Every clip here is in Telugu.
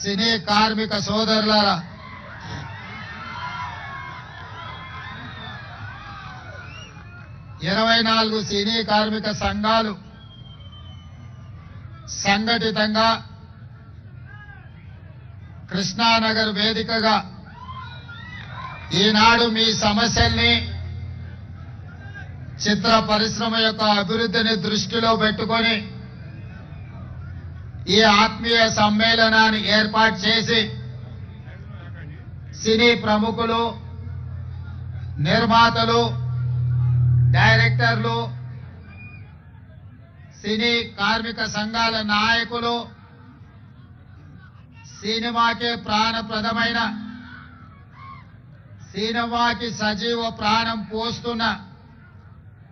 సినీ కార్మిక సోదరులారా ఇరవై నాలుగు సినీ కార్మిక సంఘాలు సంఘటితంగా కృష్ణానగర్ వేదికగా ఈనాడు మీ సమస్యల్ని చిత్ర పరిశ్రమ యొక్క అభివృద్ధిని దృష్టిలో పెట్టుకొని ఈ ఆత్మీయ సమ్మేళనాన్ని ఏర్పాటు చేసి సినీ ప్రముఖులు నిర్మాతలు డైరెక్టర్లు సినీ కార్మిక సంఘాల నాయకులు సినిమాకే ప్రాణప్రదమైన సినిమాకి సజీవ ప్రాణం పోస్తున్న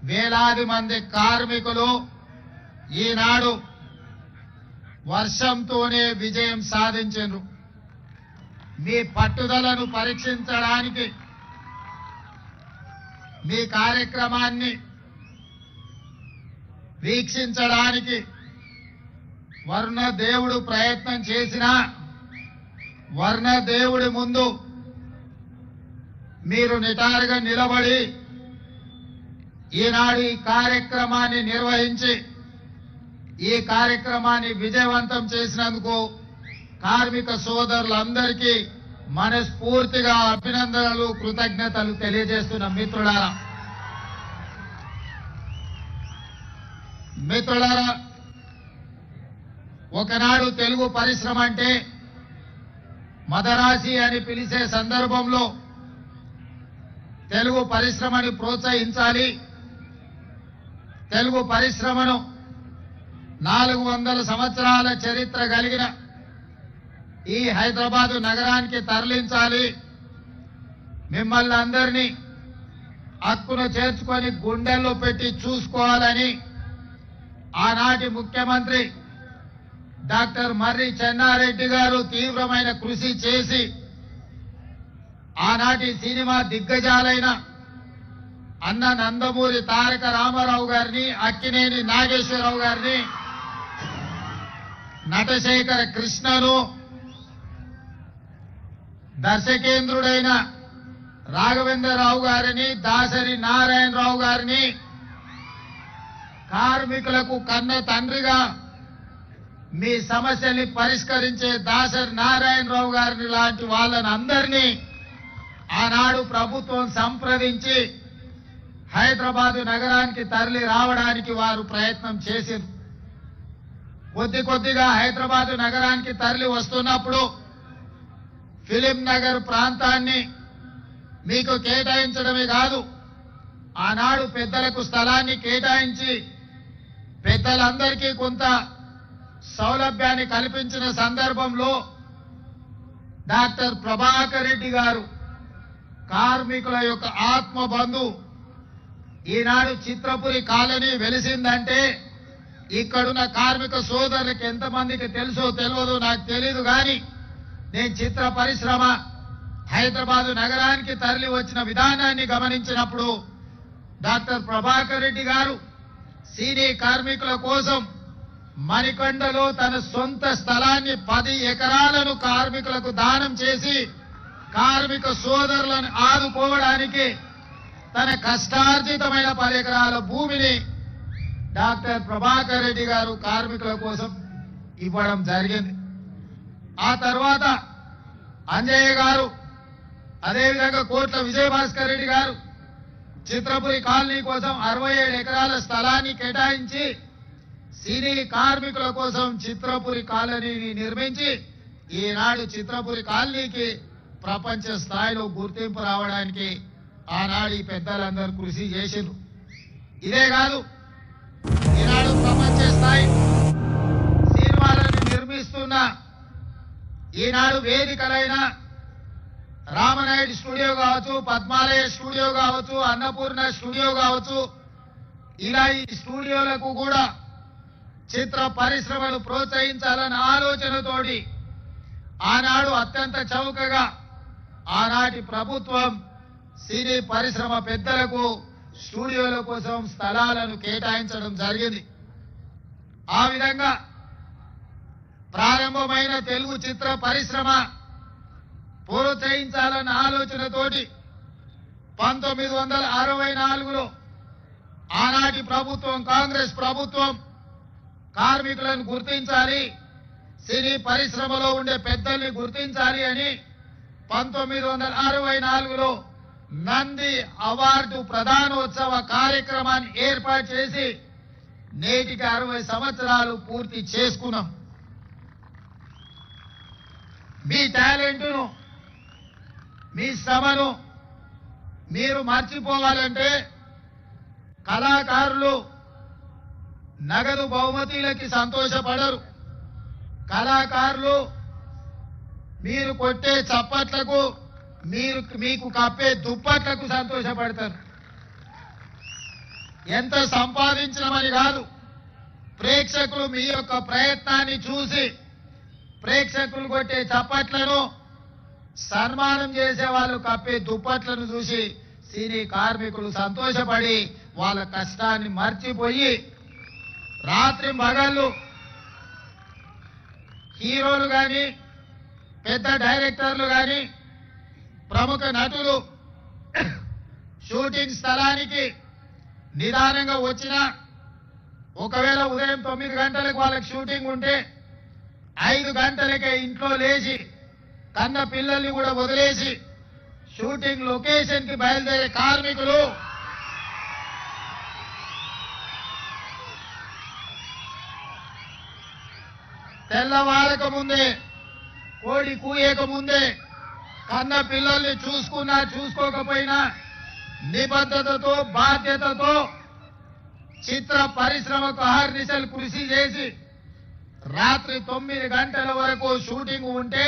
వేలాది మంది కార్మికులు ఈనాడు వర్షంతోనే విజయం సాధించారు మీ పట్టుదలను పరీక్షించడానికి మీ కార్యక్రమాన్ని వీక్షించడానికి వర్ణ దేవుడు ప్రయత్నం చేసినా వర్ణ దేవుడి ముందు మీరు నిటారుగా నిలబడి ఈనాడు ఈ కార్యక్రమాన్ని నిర్వహించి ఈ కార్యక్రమాన్ని విజయవంతం చేసినందుకు కార్మిక సోదరులందరికీ మనస్ఫూర్తిగా అభినందనలు కృతజ్ఞతలు తెలియజేస్తున్న మిత్రులారా. మిత్రులారా ఒకనాడు తెలుగు పరిశ్రమ అంటే మదరాసి అని పిలిచే సందర్భంలో తెలుగు పరిశ్రమని ప్రోత్సహించాలి తెలుగు పరిశ్రమను నాలుగు వందల సంవత్సరాల చరిత్ర కలిగిన ఈ హైదరాబాదు నగరానికి తరలించాలి. మిమ్మల్ని అందరినీ హక్కును చేర్చుకొని గుండెల్లో పెట్టి చూసుకోవాలని ఆనాటి ముఖ్యమంత్రి డాక్టర్ మర్రి చెన్నారెడ్డి గారు తీవ్రమైన కృషి చేసి ఆనాటి సినిమా దిగ్గజాలైన అన్న నందమూరి తారక రామారావు గారిని అక్కినేని నాగేశ్వరరావు గారిని నటశేఖర కృష్ణను దర్శకేంద్రుడైన రాఘవేంద్రరావు గారిని దాసరి నారాయణరావు గారిని కార్మికులకు కన్న తండ్రిగా మీ సమస్యని పరిష్కరించే దాసరి నారాయణరావు గారిని లాంటి వాళ్ళని అందరినీ ఆనాడు ప్రభుత్వం సంప్రదించి హైదరాబాదు నగరానికి తరలి రావడానికి వారు ప్రయత్నం చేసింది. కొద్ది కొద్దిగా హైదరాబాద్ నగరానికి తరలి వస్తున్నప్పుడు ఫిలిం నగర్ ప్రాంతాన్ని మీకు కేటాయించడమే కాదు ఆనాడు పెద్దలకు స్థలాన్ని కేటాయించి పెద్దలందరికీ కొంత సౌలభ్యాన్ని కల్పించిన సందర్భంలో డాక్టర్ ప్రభాకర్ రెడ్డి గారు కార్మికుల యొక్క ఆత్మబంధు ఈనాడు చిత్రపురి కాలనీ వెలిసిందంటే ఇక్కడున్న కార్మిక సోదరులకు ఎంతమందికి తెలుసో తెలియదో నాకు తెలియదు కానీ నేను చిత్ర పరిశ్రమ హైదరాబాదు నగరానికి తరలి వచ్చిన విధానాన్ని గమనించినప్పుడు డాక్టర్ ప్రభాకర్ రెడ్డి గారు సీనీ కార్మికుల కోసం మణికొండలో తన సొంత స్థలాన్ని పది ఎకరాలను కార్మికులకు దానం చేసి కార్మిక సోదరులను ఆదుకోవడానికి తన కష్టార్జితమైన పది ఎకరాల భూమిని డాక్టర్ ప్రభాకర్ రెడ్డి గారు కార్మికుల కోసం ఇవ్వడం జరిగింది. ఆ తర్వాత అంజయ్య గారు అదేవిధంగా కోట్ల విజయభాస్కర్ రెడ్డి గారు చిత్రపురి కాలనీ కోసం అరవై ఏడు ఎకరాల స్థలాన్ని కేటాయించి సినీ కార్మికుల కోసం చిత్రపురి కాలనీని నిర్మించి ఈనాడు చిత్రపురి కాలనీకి ప్రపంచ స్థాయిలో గుర్తింపు రావడానికి ఆనాడు ఈ పెద్దలందరూ కృషి చేసిండ్రు. ఇదే కాదు స్థాయి సినిమాలను నిర్మిస్తున్న ఈనాడు వేదికలైన రామనాయుడు స్టూడియో కావచ్చు పద్మాలయ స్టూడియో కావచ్చు అన్నపూర్ణ స్టూడియో కావచ్చు ఇలా ఈ స్టూడియోలకు కూడా చిత్ర పరిశ్రమను ప్రోత్సహించాలన్న ఆలోచనతోటి ఆనాడు అత్యంత చౌకగా ఆనాటి ప్రభుత్వం సినీ పరిశ్రమ పెద్దలకు స్టూడియోల కోసం స్థలాలను కేటాయించడం జరిగింది. ఆ విధంగా ప్రారంభమైన తెలుగు చిత్ర పరిశ్రమ ప్రోత్సహించాలన్న ఆలోచనతోటి పంతొమ్మిది వందల అరవై నాలుగులో ఆనాటి ప్రభుత్వం కాంగ్రెస్ ప్రభుత్వం కార్మికులను గుర్తించాలి సినీ పరిశ్రమలో ఉండే పెద్దల్ని గుర్తించాలి అని పంతొమ్మిది వందల అరవై నాలుగులో నంది అవార్డు ప్రధానోత్సవ కార్యక్రమాన్ని ఏర్పాటు చేసి నేటికి అరవై సంవత్సరాలు పూర్తి చేసుకున్నాం. మీ టాలెంట్ను మీ శ్రమను మీరు మర్చిపోవాలంటే కళాకారులు నగదు బహుమతులకి సంతోషపడరు. కళాకారులు మీరు కొట్టే చప్పట్లకు మీరు మీకు కప్పే దుప్పట్లకు సంతోషపడతారు. ఎంత సంపాదించడమని కాదు. ప్రేక్షకులు మీ యొక్క ప్రయత్నాన్ని చూసి ప్రేక్షకులు కొట్టే చప్పట్లను సన్మానం చేసే వాళ్ళు కప్పే దుప్పట్లను చూసి సినీ కార్మికులు సంతోషపడి వాళ్ళ కష్టాన్ని మర్చిపోయి రాత్రి మగళ్ళు హీరోలు కానీ పెద్ద డైరెక్టర్లు కానీ ప్రముఖ నటులు షూటింగ్ స్థలానికి నిదానంగా వచ్చిన ఒకవేళ ఉదయం తొమ్మిది గంటలకు వాళ్ళకి షూటింగ్ ఉంటే ఐదు గంటలకే ఇంట్లో లేచి కన్న పిల్లల్ని కూడా వదిలేసి షూటింగ్ లొకేషన్కి బయలుదేరే కార్మికులు. తెల్లవారక ముందే కోడి కూయక ముందే కన్న పిల్లల్ని చూసుకున్నా చూసుకోకపోయినా నిబద్ధతతో బాధ్యతతో చిత్ర పరిశ్రమకు అహర్నిశలు కృషి చేసి రాత్రి తొమ్మిది గంటల వరకు షూటింగ్ ఉంటే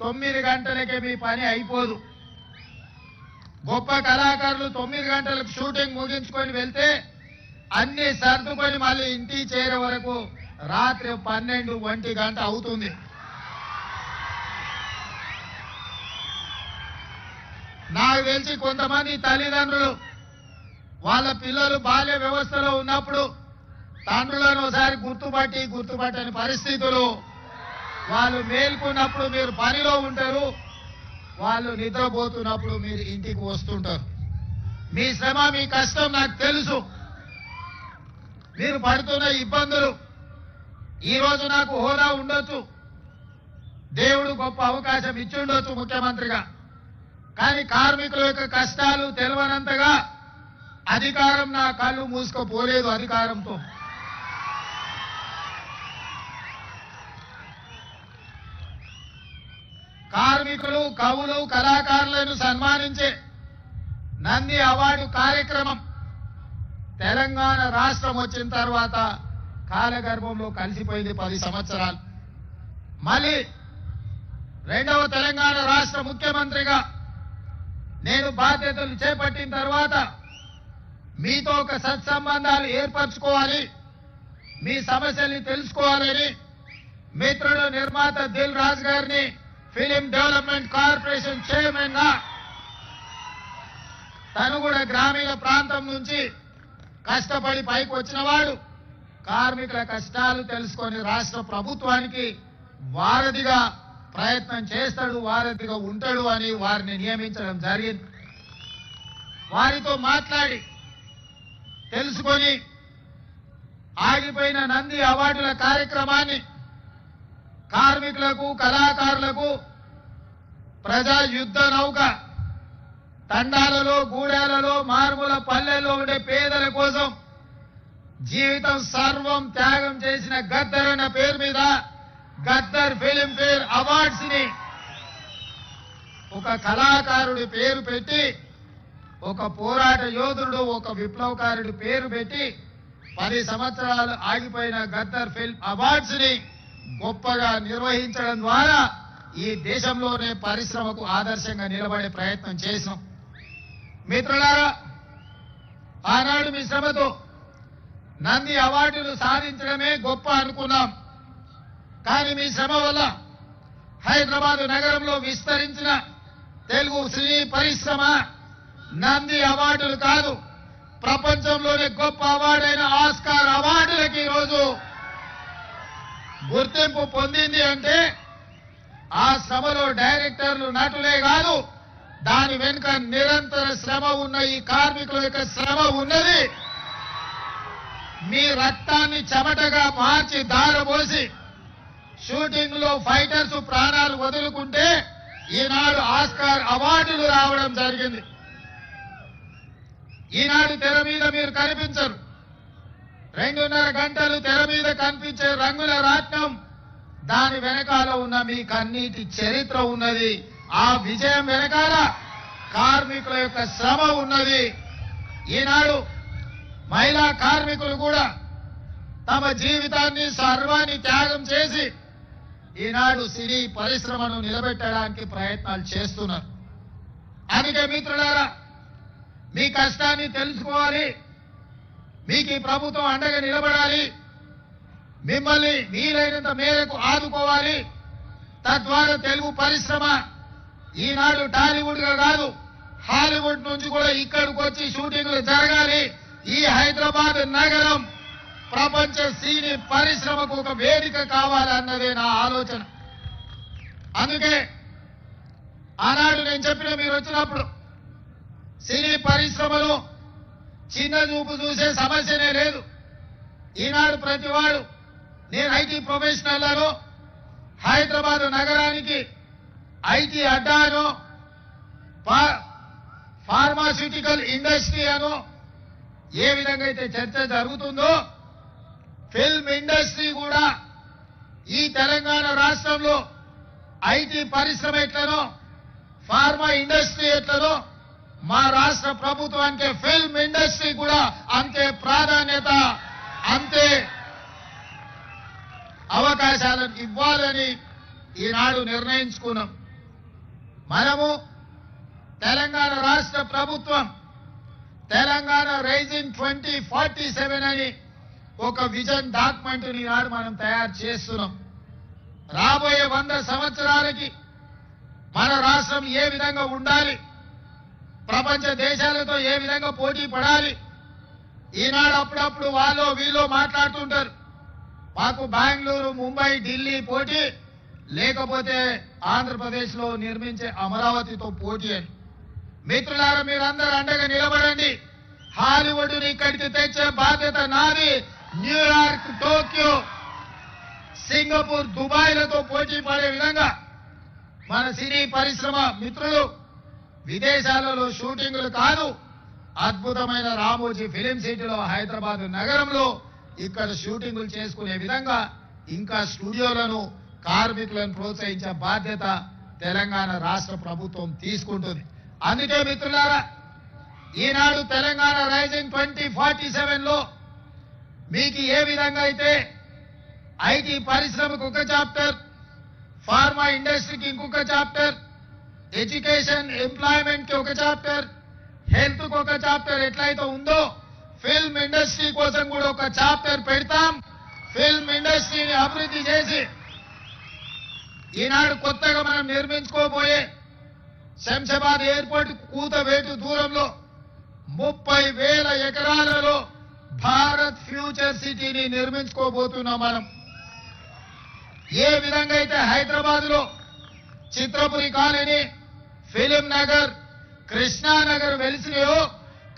తొమ్మిది గంటలకే మీ పని అయిపోదు. గొప్ప కళాకారులు తొమ్మిది గంటలకు షూటింగ్ ముగించుకొని వెళ్తే అన్ని సర్దుకొని మళ్ళీ ఇంటికి చేరే వరకు రాత్రి పన్నెండు ఒంటి గంట అవుతుంది. నాకు తెలిసి కొంతమంది తల్లిదండ్రులు వాళ్ళ పిల్లలు బాల్య వ్యవస్థలో ఉన్నప్పుడు తండ్రులను ఒకసారి గుర్తుపట్టి గుర్తుపట్టని పరిస్థితులు. వాళ్ళు మేల్కొన్నప్పుడు మీరు పనిలో ఉంటారు వాళ్ళు నిద్రపోతున్నప్పుడు మీరు ఇంటికి వస్తుంటారు. మీ శ్రమ మీ కష్టం నాకు తెలుసు. మీరు పడుతున్న ఇబ్బందులు ఈరోజు నాకు హోదా ఉండొచ్చు. దేవుడు గొప్ప అవకాశం ఇచ్చుండొచ్చు ముఖ్యమంత్రిగా. కానీ కార్మికుల యొక్క కష్టాలు తెలవనంతగా అధికారం నా కళ్ళు మూసుకుపోలేదు అధికారంతో. కార్మికులు కవులు కళాకారులను సన్మానించే నంది అవార్డు కార్యక్రమం తెలంగాణ రాష్ట్రం వచ్చిన తర్వాత కాలగర్భంలో కలిసిపోయింది పది సంవత్సరాలు. మళ్ళీ రెండవ తెలంగాణ రాష్ట్ర ముఖ్యమంత్రిగా నేను బాధ్యతలు చేపట్టిన తర్వాత మీతో ఒక సత్సంబంధాలు ఏర్పరచుకోవాలి. మీ సమస్యల్ని తెలుసుకోవాలని మిత్రుడు నిర్మాత దిల్ రాజ్ గారిని ఫిలిం డెవలప్మెంట్ కార్పొరేషన్ చైర్మన్గా తను కూడా గ్రామీణ ప్రాంతం నుంచి కష్టపడి పైకి వచ్చినవాడు కార్మికుల కష్టాలు తెలుసుకొని రాష్ట్ర ప్రభుత్వానికి వారధిగా ప్రయత్నం చేస్తాడు వారధిగా ఉంటాడు అని వారిని నియమించడం జరిగింది. వారితో మాట్లాడి తెలుసుకొని ఆగిపోయిన నంది అవార్డుల కార్యక్రమాన్ని కార్మికులకు కళాకారులకు ప్రజా యుద్ధ నౌక తండాలలో గూడాలలో మారుమూల పల్లెల్లో ఉండే పేదల కోసం జీవితం సర్వం త్యాగం చేసిన గద్దరన్న పేరు మీద గద్దర్ ఫిల్మ్ఫేర్ అవార్డ్స్ని ఒక కళాకారుడి పేరు పెట్టి ఒక పోరాట యోధుడు ఒక విప్లవకారుడి పేరు పెట్టి పది సంవత్సరాలు ఆగిపోయిన గద్దర్ ఫిల్మ్ అవార్డ్స్ని గొప్పగా నిర్వహించడం ద్వారా ఈ దేశంలోనే పరిశ్రమకు ఆదర్శంగా నిలబడే ప్రయత్నం చేసాం మిత్రులారా ఆనాడు మీ శ్రమతో నంది అవార్డులు సాధించడమే గొప్ప అనుకున్నాం. కానీ మీ శ్రమ వల్ల హైదరాబాద్ నగరంలో విస్తరించిన తెలుగు సినీ పరిశ్రమ నంది అవార్డులు కాదు. ప్రపంచంలోనే గొప్ప అవార్డైన ఆస్కార్ అవార్డులకి ఈరోజు గుర్తింపు పొందింది అంటే ఆ శ్రమలో డైరెక్టర్లు నటులే కాదు దాని వెనుక నిరంతర శ్రమ ఉన్న ఈ కార్మికుల యొక్క శ్రమ ఉన్నది. మీ రక్తాన్ని చెమటగా మార్చి దారబోసి షూటింగ్లో ఫైటర్స్ ప్రాణాలు వదులుకుంటే ఈనాడు ఆస్కార్ అవార్డులు రావడం జరిగింది. ఈనాడు తెర మీద మీరు కనిపించరు. రెండున్నర గంటలు తెర మీద కనిపించే రంగుల రాట్నం దాని వెనకాల ఉన్న మీ కన్నీటి చరిత్ర ఉన్నది. ఆ విజయం వెనకాల కార్మికుల యొక్క శ్రమ ఉన్నది. ఈనాడు మహిళా కార్మికులు కూడా తమ జీవితాన్ని సర్వాన్ని త్యాగం చేసి ఈనాడు సినీ పరిశ్రమను నిలబెట్టడానికి ప్రయత్నాలు చేస్తున్నారు. అందుకే మిత్రులారా మీ కష్టాన్ని తెలుసుకోవాలి. మీకు ఈ ప్రభుత్వం అండగా నిలబడాలి. మిమ్మల్ని వీలైనంత మేరకు ఆదుకోవాలి. తద్వారా తెలుగు పరిశ్రమ ఈనాడు టాలీవుడ్గా కాదు హాలీవుడ్ నుంచి కూడా ఇక్కడికి వచ్చి షూటింగ్లు జరగాలి. ఈ హైదరాబాద్ నగరం ప్రపంచ సినీ పరిశ్రమకు ఒక వేదిక కావాలన్నదే నా ఆలోచన. అందుకే ఆనాడు నేను చెప్పిన మీరు వచ్చినప్పుడు సినీ పరిశ్రమలు చిన్న చూపు చూసే సమస్యనే లేదు. ఈనాడు ప్రతివాడు నేను ఐటీ ప్రొఫెషనల్లను హైదరాబాద్ నగరానికి ఐటీ అడ్డాను ఫార్మాస్యూటికల్ ఇండస్ట్రీ అను ఏ విధంగా అయితే చర్చ జరుగుతుందో ఫిల్మ్ ఇండస్ట్రీ కూడా ఈ తెలంగాణ రాష్ట్రంలో ఐటీ పరిశ్రమ ఎట్లనో ఫార్మా ఇండస్ట్రీ ఎట్లనో మా రాష్ట్ర ప్రభుత్వానికి ఫిల్మ్ ఇండస్ట్రీ కూడా అంతే ప్రాధాన్యత అంతే అవకాశాలను ఇవ్వాలని ఈనాడు నిర్ణయించుకున్నాం. మనము తెలంగాణ రాష్ట్ర ప్రభుత్వం Telangana rising twenty forty seven అని ఒక విజన్ డాక్యుమెంట్ ఈనాడు మనం తయారు చేస్తున్నాం. రాబోయే వంద సంవత్సరాలకి మన రాష్ట్రం ఏ విధంగా ఉండాలి? ప్రపంచ దేశాలతో ఏ విధంగా పోటీ పడాలి? ఈనాడు అప్పుడప్పుడు వాళ్ళు వీళ్ళు మాట్లాడుతుంటారు. మాకు బెంగళూరు ముంబై ఢిల్లీ పోటీ లేకపోతే ఆంధ్రప్రదేశ్లో నిర్మించే అమరావతితో పోటీ అని. మిత్రులారా మీరందరూ అండగా నిలబడండి. హాలీవుడ్ని ఇక్కడికి తెచ్చే బాధ్యత నాది. న్యూయార్క్ టోక్యో సింగపూర్ దుబాయ్లతో పోటీ పడే విధంగా మన సినీ పరిశ్రమ మిత్రులు విదేశాలలో షూటింగ్లు కాదు అద్భుతమైన రామోజీ ఫిలిం సిటీలో హైదరాబాద్ నగరంలో ఇక్కడ షూటింగులు చేసుకునే విధంగా ఇంకా స్టూడియోలను కార్మికులను ప్రోత్సహించే బాధ్యత తెలంగాణ రాష్ట్ర ప్రభుత్వం తీసుకుంటుంది. అందుకే మిత్రులారా ఈనాడు తెలంగాణ రైజింగ్ ట్వంటీ ఫార్టీ సెవెన్లో లో మీకు ఏ విధంగా అయితే ఐటీ పరిశ్రమకు ఒక చాప్టర్ ఫార్మా ఇండస్ట్రీకి ఇంకొక చాప్టర్ ఎడ్యుకేషన్ ఎంప్లాయ్మెంట్కి ఒక చాప్టర్ హెల్త్కి ఒక చాప్టర్ ఎట్లయితే ఉందో ఫిల్మ్ ఇండస్ట్రీ కోసం కూడా ఒక చాప్టర్ పెడతాం. ఫిల్మ్ ఇండస్ట్రీని అభివృద్ధి చేసి ఈనాడు కొత్తగా మనం నిర్మించుకోబోయే శంషాబాద్ ఎయిర్పోర్ట్ కూతవేటు దూరంలో ముప్పై వేల ఎకరాలలో భారత్ ఫ్యూచర్ సిటీని నిర్మించుకోబోతున్నాం మనం. ఏ విధంగా అయితే హైదరాబాద్లో చిత్రపురి కాలనీ ఫిలిం నగర్ కృష్ణానగర్ వెలిసినాయో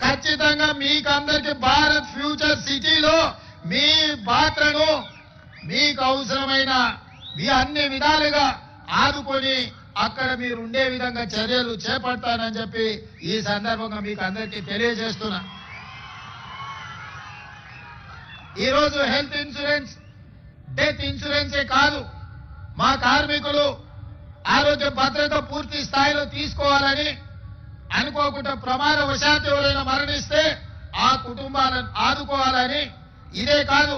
ఖచ్చితంగా మీకు అందరికి భారత్ ఫ్యూచర్ సిటీలో మీ పాత్రను మీకు అవసరమైన మీ అన్ని విధాలుగా ఆదుకొని అక్కడ మీరు ఉండే విధంగా చర్యలు చేపడతానని చెప్పి ఈ సందర్భంగా మీకు అందరికీ తెలియజేస్తున్నా. ఈరోజు హెల్త్ ఇన్సూరెన్స్ డెత్ ఇన్సూరెన్సే కాదు. మా కార్మికులు ఆరోగ్య భద్రత పూర్తి స్థాయిలో తీసుకోవాలని అనుకోకుండా ప్రమాదవశాత్తు ఎవరైనా మరణిస్తే ఆ కుటుంబాలను ఆదుకోవాలని ఇదే కాదు.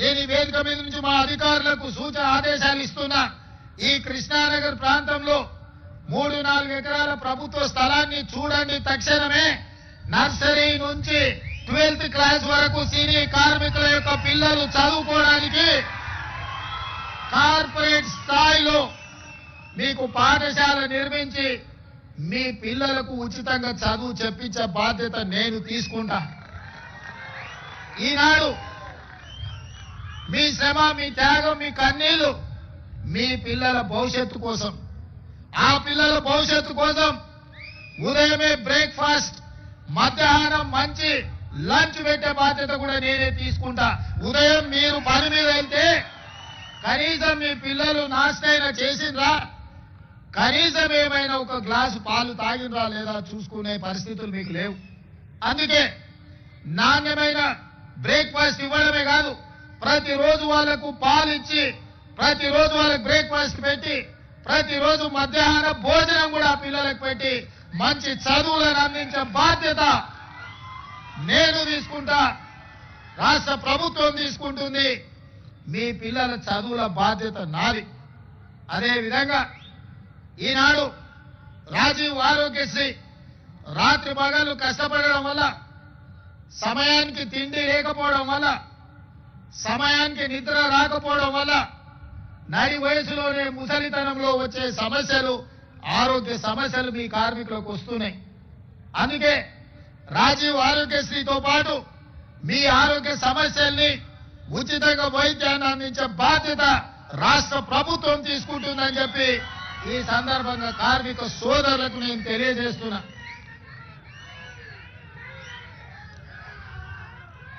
నేను ఈ వేదిక మీద నుంచి మా అధికారులకు సూచన ఆదేశాలు ఇస్తున్నా. ఈ కృష్ణానగర్ ప్రాంతంలో మూడు నాలుగు ఎకరాల ప్రభుత్వ స్థలాన్ని చూడండి తక్షణమే. నర్సరీ నుంచి ట్వెల్త్ క్లాస్ వరకు సినీ కార్మికుల యొక్క పిల్లలు చదువుకోవడానికి కార్పొరేట్ స్థాయిలో మీకు పాఠశాల నిర్మించి మీ పిల్లలకు ఉచితంగా చదువు చెప్పించే బాధ్యత నేను తీసుకుంటా. ఈనాడు మీ శ్రమ మీ త్యాగం మీ కన్నీళ్ళు మీ పిల్లల భవిష్యత్తు కోసం. ఆ పిల్లల భవిష్యత్తు కోసం ఉదయమే బ్రేక్ఫాస్ట్ మధ్యాహ్నం మంచి లంచ్ పెట్టే బాధ్యత కూడా నేనే తీసుకుంటా. ఉదయం మీరు పని మీద వెళ్తే కనీసం మీ పిల్లలు నాశనైనా చేసిండ్రా? కనీసం ఏమైనా ఒక గ్లాసు పాలు తాగినరా లేదా చూసుకునే పరిస్థితులు మీకు లేవు. అందుకే నాణ్యమైన బ్రేక్ఫాస్ట్ ఇవ్వడమే కాదు ప్రతిరోజు వాళ్ళకు పాలు ఇచ్చి ప్రతిరోజు వాళ్ళకు బ్రేక్ఫాస్ట్ పెట్టి ప్రతిరోజు మధ్యాహ్న భోజనం కూడా పిల్లలకు పెట్టి మంచి చదువులను అందించే బాధ్యత నేను తీసుకుంటా. రాష్ట్ర ప్రభుత్వం తీసుకుంటుంది. మీ పిల్లల చదువుల బాధ్యత నాది. అదే విధంగా ఈనాడు రాజీవ్ ఆరోగ్యశ్రీ రాత్రి పగలు కష్టపడడం వల్ల సమయానికి తిండి లేకపోవడం వల్ల సమయానికి నిద్ర రాకపోవడం వల్ల నడి వయసులోనే ముసలితనంలో వచ్చే సమస్యలు ఆరోగ్య సమస్యలు మీ కార్మికులకు వస్తున్నాయి. అందుకే రాజీవ్ ఆరోగ్యశ్రీతో పాటు మీ ఆరోగ్య సమస్యల్ని ఉచితంగా వైద్యాన్ని అందించే బాధ్యత రాష్ట్ర ప్రభుత్వం తీసుకుంటుందని చెప్పి ఈ సందర్భంగా కార్మిక సోదరులకు నేను తెలియజేస్తున్నా.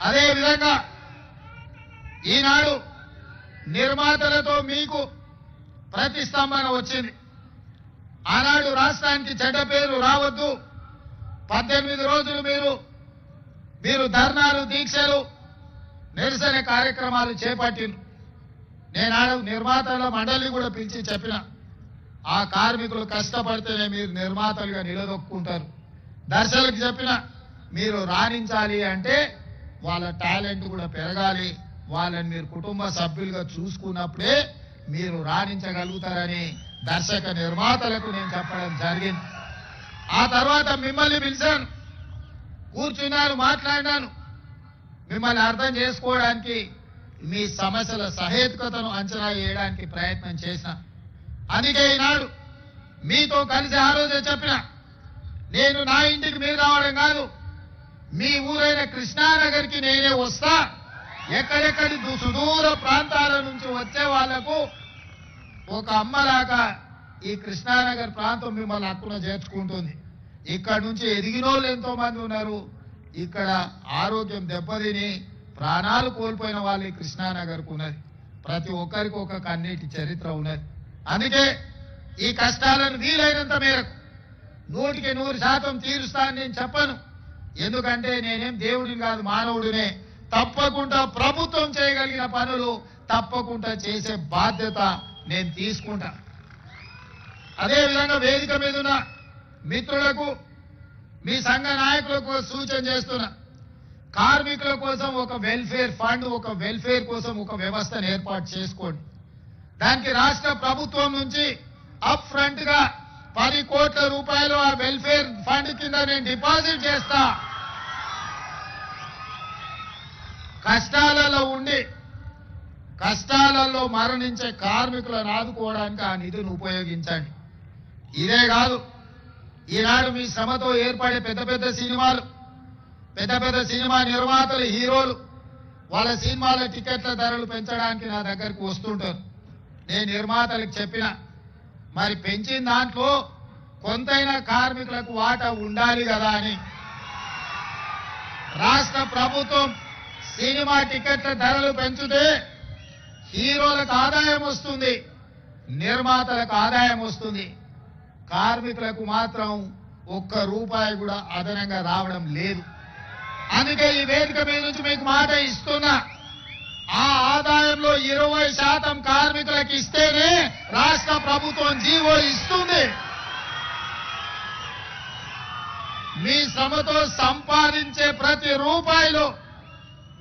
అదేవిధంగా ఈనాడు నిర్మాతలతో మీకు ప్రతిస్తంభన వచ్చింది. ఆనాడు రాష్ట్రానికి చెడ్డ పేరు రావద్దు. పద్దెనిమిది రోజులు మీరు మీరు ధర్నాలు దీక్షలు నిరసన కార్యక్రమాలు చేపట్టిండ్రు. నేను ఆడ నిర్మాతల మండలిని కూడా పిలిచి చెప్పిన ఆ కార్మికులు కష్టపడితేనే మీరు నిర్మాతలుగా నిలదొక్కుంటారు. దర్శకులకు చెప్పిన మీరు రాణించాలి అంటే వాళ్ళ టాలెంట్ కూడా పెరగాలి. వాళ్ళని మీరు కుటుంబ సభ్యులుగా చూసుకున్నప్పుడే మీరు రాణించగలుగుతారని దర్శక నిర్మాతలకు నేను చెప్పడం జరిగింది. ఆ తర్వాత మిమ్మల్ని పిలిచాను. కూర్చున్నాను మాట్లాడినాను. మిమ్మల్ని అర్థం చేసుకోవడానికి మీ సమస్యల సహేతుకతను అంచనా వేయడానికి ప్రయత్నం చేసిన. అందుకే ఈనాడు మీతో కలిసి ఆ రోజే చెప్పిన. నేను నా ఇంటికి మీరు రావడం కాదు మీ ఊరైన కృష్ణానగర్కి నేనే వస్తా. ఎక్కడెక్కడి సుదూర ప్రాంతాల నుంచి వచ్చే వాళ్ళకు ఒక అమ్మలాగా ఈ కృష్ణానగర్ ప్రాంతం మిమ్మల్ని హక్కున చేర్చుకుంటుంది. ఇక్కడ నుంచి ఎదిగిన వాళ్ళు ఎంతో మంది ఉన్నారు. ఇక్కడ ఆరోగ్యం దెబ్బతిని ప్రాణాలు కోల్పోయిన వాళ్ళు ఈ కృష్ణానగర్కు ఉన్నది. ప్రతి ఒక్కరికి ఒక కన్నీటి చరిత్ర ఉన్నది. అందుకే ఈ కష్టాలను వీలైనంత మేరకు నూటికి నూరు శాతం తీరుస్తా నేను చెప్పను. ఎందుకంటే నేనేం దేవుడిని కాదు మానవుడినే. తప్పకుండా ప్రభుత్వం చేయగలిగిన పనులు తప్పకుండా చేసే బాధ్యత నేను తీసుకుంటాను. అదేవిధంగా వేదిక మీద ఉన్న మిత్రులకు మీ సంఘ నాయకులకు సూచన చేస్తున్నా. కార్మికుల కోసం ఒక వెల్ఫేర్ ఫండ్ ఒక వెల్ఫేర్ కోసం ఒక వ్యవస్థను ఏర్పాటు చేసుకోండి. దానికి రాష్ట్ర ప్రభుత్వం నుంచి అప్ ఫ్రంట్గా పది కోట్ల రూపాయలు ఆ వెల్ఫేర్ ఫండ్ కింద నేను డిపాజిట్ చేస్తా. కష్టాలలో ఉండి కష్టాలలో మరణించే కార్మికులను ఆదుకోవడానికి ఆ నిధిని ఉపయోగించండి. ఇదే కాదు. ఈనాడు మీ శ్రమతో ఏర్పడే పెద్ద పెద్ద సినిమాలు పెద్ద పెద్ద సినిమా నిర్మాతలు హీరోలు వాళ్ళ సినిమాల టికెట్ల ధరలు పెంచడానికి నా దగ్గరకు వస్తుంటారు. నేను నిర్మాతలకు చెప్పిన మరి పెంచిన దాంట్లో కొంతైనా కార్మికులకు వాటా ఉండాలి కదా అని. రాష్ట్ర ప్రభుత్వం సినిమా టికెట్ల ధరలు పెంచితే హీరోలకు ఆదాయం వస్తుంది నిర్మాతలకు ఆదాయం వస్తుంది. కార్మికులకు మాత్రం ఒక్క రూపాయి కూడా అదనంగా రావడం లేదు. అందుకే ఈ వేదిక మీద నుంచి మీకు మాట ఇస్తున్నా. ఆ ఆదాయంలో ఇరవై శాతం కార్మికులకు ఇస్తేనే రాష్ట్ర ప్రభుత్వం జీవో ఇస్తుంది. మీ శ్రమతో సంపాదించే ప్రతి రూపాయిలో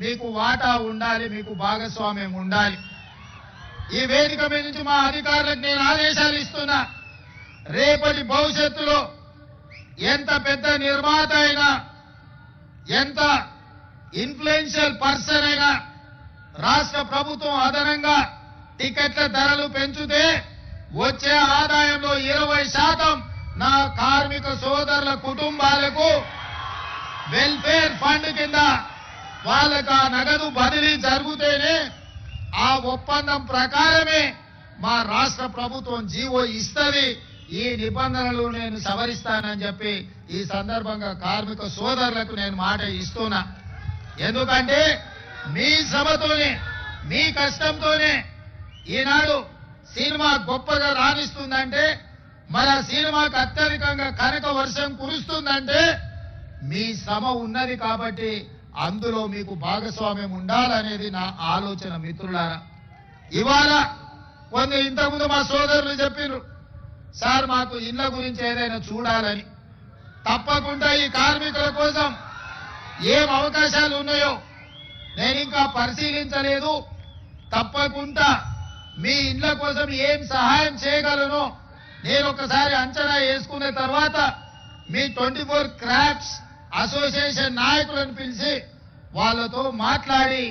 మీకు వాటా ఉండాలి మీకు భాగస్వామ్యం ఉండాలి. ఈ వేదిక మీద నుంచి మా అధికారులకు నేను ఆదేశాలు ఇస్తున్నా. రేపటి భవిష్యత్తులో ఎంత పెద్ద నిర్మాత అయినా ఎంత ఇన్ఫ్లుయెన్షియల్ పర్సన్ అయినా రాష్ట్ర ప్రభుత్వం అదనంగా టికెట్ల ధరలు పెంచితే వచ్చే ఆదాయంలో ఇరవై శాతం నా కార్మిక సోదరుల కుటుంబాలకు వెల్ఫేర్ ఫండ్ కింద వాళ్ళకు ఆ నగదు బదిలీ జరిగితేనే ఆ ఒప్పందం ప్రకారమే మా రాష్ట్ర ప్రభుత్వం జీవో ఇస్తుంది. ఈ నిబంధనలు నేను సవరిస్తానని చెప్పి ఈ సందర్భంగా కార్మిక సోదరులకు నేను మాట ఇస్తున్నా. ఎందుకంటే మీ శ్రమతోనే మీ కష్టంతోనే ఈనాడు సినిమా గొప్పగా రాణిస్తుందంటే మన సినిమాకు అత్యధికంగా కనక వర్షం కురుస్తుందంటే మీ శ్రమ ఉన్నది కాబట్టి అందులో మీకు భాగస్వామ్యం ఉండాలనేది నా ఆలోచన మిత్రులారా. ఇవాళ కొన్ని ఇంతకుముందు మా సోదరులు చెప్పిర్రు సార్ మాకు ఇళ్ళ గురించి ఏదైనా చూడాలని. తప్పకుండా ఈ కార్మికుల కోసం ఏం అవకాశాలు ఉన్నాయో నేను ఇంకా పరిశీలించలేదు. తప్పకుండా మీ ఇండ్ల కోసం ఏం సహాయం చేయగలను నేను ఒకసారి అంచనా వేసుకున్న తర్వాత మీ ట్వంటీ ఫోర్ క్రాఫ్ట్స్ అసోసియేషన్ నాయకులను పిలిచి వాళ్ళతో మాట్లాడి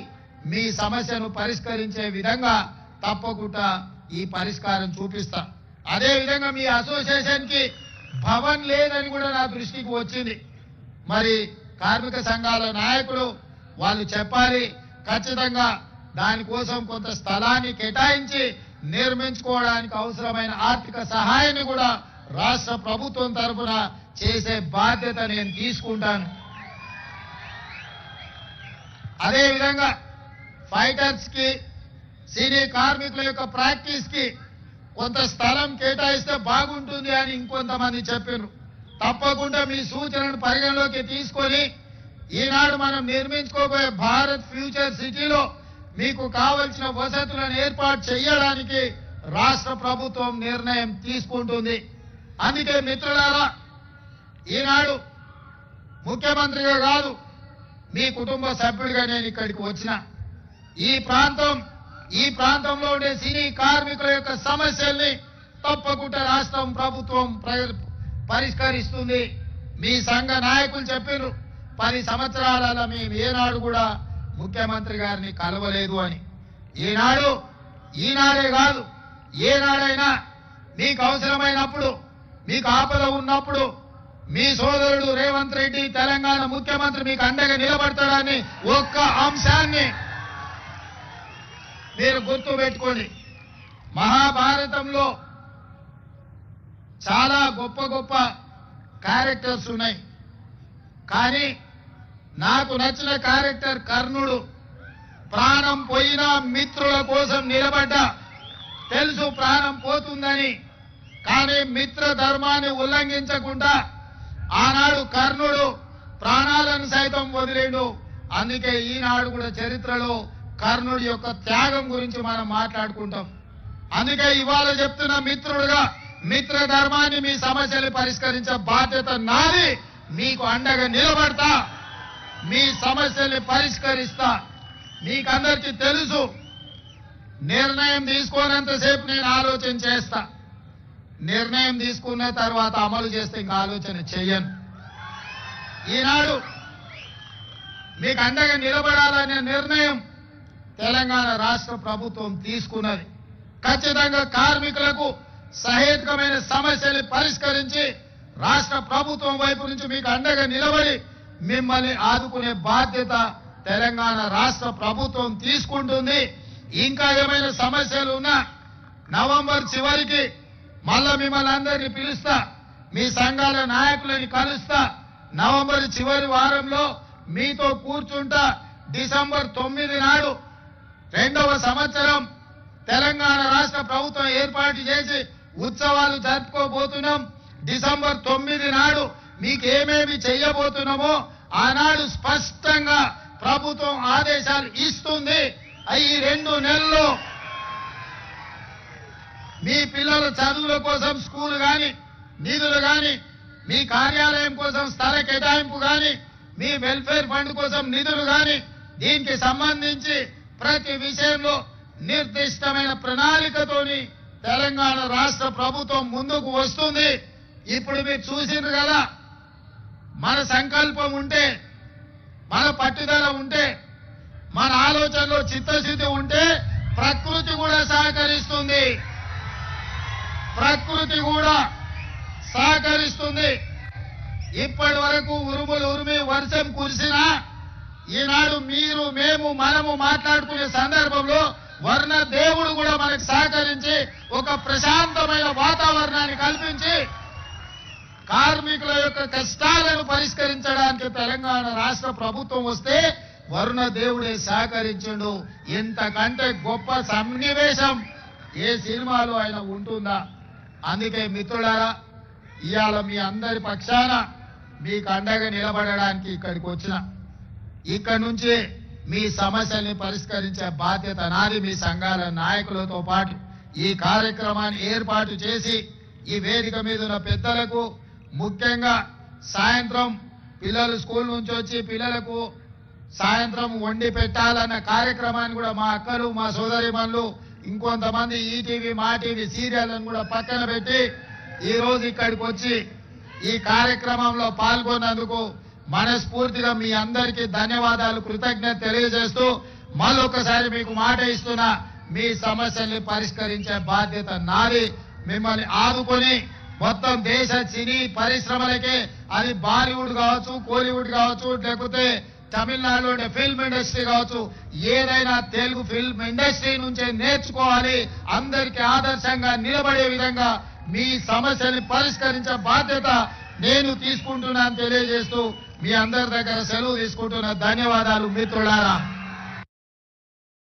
మీ సమస్యను పరిష్కరించే విధంగా తప్పకుండా ఈ పరిష్కారం చూపిస్తాను. అదే విధంగా మీ అసోసియేషన్కి భవన్ లేదని కూడా నా దృష్టికి వచ్చింది. మరి కార్మిక సంఘాల నాయకులు వాళ్ళు చెప్పాలి ఖచ్చితంగా దానికోసం కొంత స్థలాన్ని కేటాయించి నిర్మించుకోవడానికి అవసరమైన ఆర్థిక సహాయాన్ని కూడా రాష్ట్ర ప్రభుత్వం తరఫున చేసే బాధ్యత నేను తీసుకుంటాను. అదేవిధంగా ఫైటర్స్కి ఫైటర్స్కి సినీ కార్మికుల యొక్క ప్రాక్టీస్కి కొంత స్థలం కేటాయిస్తే బాగుంటుంది అని ఇంకొంతమంది చెప్పారు తప్పకుండా మీ సూచనను పరిగణలోకి తీసుకొని ఈనాడు మనం నిర్మించుకోబోయే భారత్ ఫ్యూచర్ సిటీలో మీకు కావలసిన వసతులను ఏర్పాటు చేయడానికి రాష్ట్ర ప్రభుత్వం నిర్ణయం తీసుకుంటుంది. అందుకే మిత్రులారా ఈనాడు ముఖ్యమంత్రిగా కాదు మీ కుటుంబ సభ్యుడిగా నేను ఇక్కడికి వచ్చిన. ఈ ప్రాంతం ఈ ప్రాంతంలో ఉండే సినీ కార్మికుల యొక్క సమస్యల్ని తప్పకుండా రాష్ట్రం ప్రభుత్వం పరిష్కరిస్తుంది. మీ సంఘ నాయకులు చెప్పారు పది సంవత్సరాలలో మేము ఏనాడు కూడా ముఖ్యమంత్రి గారిని కలవలేదు అని. ఈనాడు ఈనాడే కాదు ఏనాడైనా మీకు అవసరమైనప్పుడు మీకు ఆపద ఉన్నప్పుడు మీ సోదరుడు రేవంత్ రెడ్డి తెలంగాణ ముఖ్యమంత్రి మీకు అండగా నిలబడతాడని ఒక్క అంశాన్ని మీరు గుర్తు పెట్టుకోండి మహాభారతంలో చాలా గొప్ప గొప్ప క్యారెక్టర్స్ ఉన్నాయి. కానీ నాకు నచ్చిన క్యారెక్టర్ కర్ణుడు. ప్రాణం పోయినా మిత్రుల కోసం నిలబడ్డా. తెలుసు ప్రాణం పోతుందని. కానీ మిత్ర ధర్మాన్ని ఉల్లంఘించకుండా ఆనాడు కర్ణుడు ప్రాణాలను సైతం వదిలేడు. అందుకే ఈనాడు కూడా చరిత్రలో కర్ణుడి యొక్క త్యాగం గురించి మనం మాట్లాడుకుంటాం. అందుకే ఇవాళ చెప్తున్న మిత్రుడుగా మిత్ర ధర్మాన్ని మీ సమస్యలు పరిష్కరించే బాధ్యత నాది. మీకు అండగా నిలబడతా మీ సమస్యల్ని పరిష్కరిస్తా. మీకందరికీ తెలుసు నిర్ణయం తీసుకోనంతసేపు నేను ఆలోచన చేస్తా. నిర్ణయం తీసుకున్న తర్వాత అమలు చేస్తే ఇంకా ఆలోచన చెయ్యను. ఈనాడు మీకు అండగా నిలబడాలనే నిర్ణయం తెలంగాణ రాష్ట్ర ప్రభుత్వం తీసుకున్నది. ఖచ్చితంగా కార్మికులకు సహేతుకమైన సమస్యలు పరిష్కరించి రాష్ట్ర ప్రభుత్వం వైపు నుంచి మీకు అండగా నిలబడి మిమ్మల్ని ఆదుకునే బాధ్యత తెలంగాణ రాష్ట్ర ప్రభుత్వం తీసుకుంటుంది. ఇంకా ఏమైనా సమస్యలు ఉన్నా నవంబర్ చివరికి మళ్ళా మిమ్మల్ని అందరినీ పిలుస్తా మీ సంఘాల నాయకులని కలుస్తా. నవంబర్ చివరి వారంలో మీతో కూర్చుంటా డిసెంబర్ తొమ్మిది నాడు రెండవ సంవత్సరం తెలంగాణ రాష్ట్ర ప్రభుత్వం ఏర్పాటు చేసి ఉత్సవాలు జరుపుకోబోతున్నాం. డిసెంబర్ తొమ్మిది నాడు మీకు ఏమేమి చేయబోతున్నామో ఆనాడు స్పష్టంగా ప్రభుత్వం ఆదేశాలు ఇస్తుంది. ఈ రెండు నెలల్లో మీ పిల్లల చదువుల కోసం స్కూల్ కానీ నిధులు కానీ మీ కార్యాలయం కోసం స్థల కేటాయింపు కానీ మీ వెల్ఫేర్ ఫండ్ కోసం నిధులు కానీ దీనికి సంబంధించి ప్రతి విషయంలో నిర్దిష్టమైన ప్రణాళికతోని తెలంగాణ రాష్ట్ర ప్రభుత్వం ముందుకు వస్తుంది. ఇప్పుడు మీరు చూసిండ్రు కదా మన సంకల్పం ఉంటే మన పట్టుదల ఉంటే మన ఆలోచనలో చిత్తశుద్ధి ఉంటే ప్రకృతి కూడా సహకరిస్తుంది. ప్రకృతి కూడా సహకరిస్తుంది. ఇప్పటి వరకు ఉరుములు ఉరిమి వర్షం కురిసినా ఈనాడు మీరు మేము మనము మాట్లాడుకునే సందర్భంలో వర్ణ దేవుడు కూడా మనకు సహకరించి ఒక ప్రశాంతమైన వాతావరణాన్ని కల్పించి కార్మికుల యొక్క కష్టాలను పరిష్కరించడానికి తెలంగాణ రాష్ట్ర ప్రభుత్వం వస్తే వరుణ దేవుడే సహకరించిండు. ఇంతకంటే గొప్ప సన్నివేశం ఏ సినిమాలో ఆయన ఉంటుందా? అందుకే మిత్రులారా ఇవాళ మీ అందరి పక్షాన మీకు అండగా నిలబడడానికి ఇక్కడికి వచ్చిన ఇక్కడ నుంచి మీ సమస్యల్ని పరిష్కరించే బాధ్యత నాది మీ సంఘాల నాయకులతో పాటు. ఈ కార్యక్రమాన్ని ఏర్పాటు చేసి ఈ వేదిక మీద ఉన్న పెద్దలకు ముఖ్యంగా సాయంత్రం పిల్లలు స్కూల్ నుంచి వచ్చి పిల్లలకు సాయంత్రం వండి పెట్టాలన్న కార్యక్రమాన్ని కూడా మా అక్కలు మా సోదరిమణులు ఇంకొంతమంది ఈటీవీ మా టీవీ సీరియళ్ళను కూడా పక్కన పెట్టి ఈరోజు ఇక్కడికి వచ్చి ఈ కార్యక్రమంలో పాల్గొన్నందుకు మనస్ఫూర్తిగా మీ అందరికీ ధన్యవాదాలు కృతజ్ఞత తెలియజేస్తూ మళ్ళొకసారి మీకు మాట ఇస్తున్నా. మీ సమస్యల్ని పరిష్కరించే బాధ్యత నాది. మిమ్మల్ని ఆదుకొని మొత్తం దేశ సినీ పరిశ్రమలకే అది బాలీవుడ్ కావచ్చు కోలీవుడ్ కావచ్చు లేకపోతే తమిళనాడులోని ఫిల్మ్ ఇండస్ట్రీ కావచ్చు ఏదైనా తెలుగు ఫిల్మ్ ఇండస్ట్రీ నుంచే నేర్చుకోవాలి. అందరికీ ఆదర్శంగా నిలబడే విధంగా మీ సమస్యని పరిష్కరించే బాధ్యత నేను తీసుకుంటున్నాను తెలియజేస్తూ మీ అందరి దగ్గర సెలవు తీసుకుంటున్న ధన్యవాదాలు మిత్రులారా.